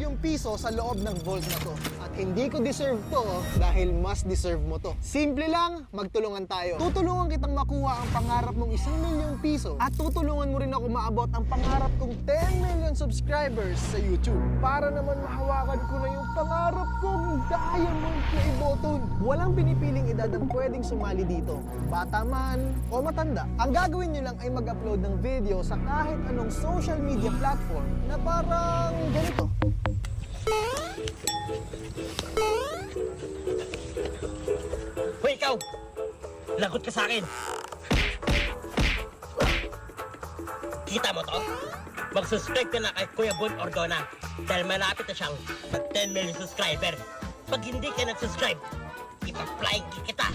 milyong piso sa loob ng vault na to. At hindi ko deserve to oh, dahil mas deserve mo to. Simple lang, magtulungan tayo. Tutulungan kitang makuha ang pangarap mong isang milyong piso at tutulungan mo rin ako maabot ang pangarap kong 10 million subscribers sa YouTube para naman mahawakan ko na yung pangarap kong diamond play button. Walang pinipiling edad ang pwedeng sumali dito, bata man o matanda. Ang gagawin nyo lang ay mag-upload ng video sa kahit anong social media platform na ganito. Hoy, ikaw! Lagot ka sa akin! Kita mo to? Mag-subscribe ka na kay Kuya Bon Orgona dahil malapit na siyang mag 10 million subscriber. Pag hindi ka nag-subscribe, ipa-flying kick kita!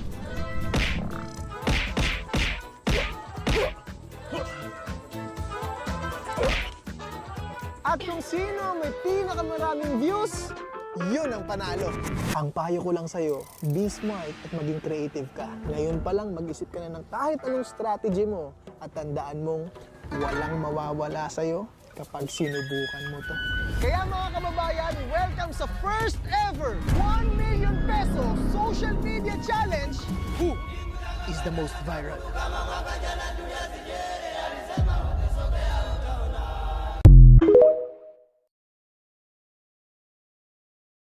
At kung sino may pinakamaraming views, yun ang panalo. Ang payo ko lang sa'yo, be smart at maging creative ka. Ngayon pa lang, mag-isip ka na ng kahit anong strategy mo at tandaan mong walang mawawala sa'yo kapag sinubukan mo to. Kaya mga kababayan, welcome sa first ever 1 million peso social media challenge. Who is the most viral?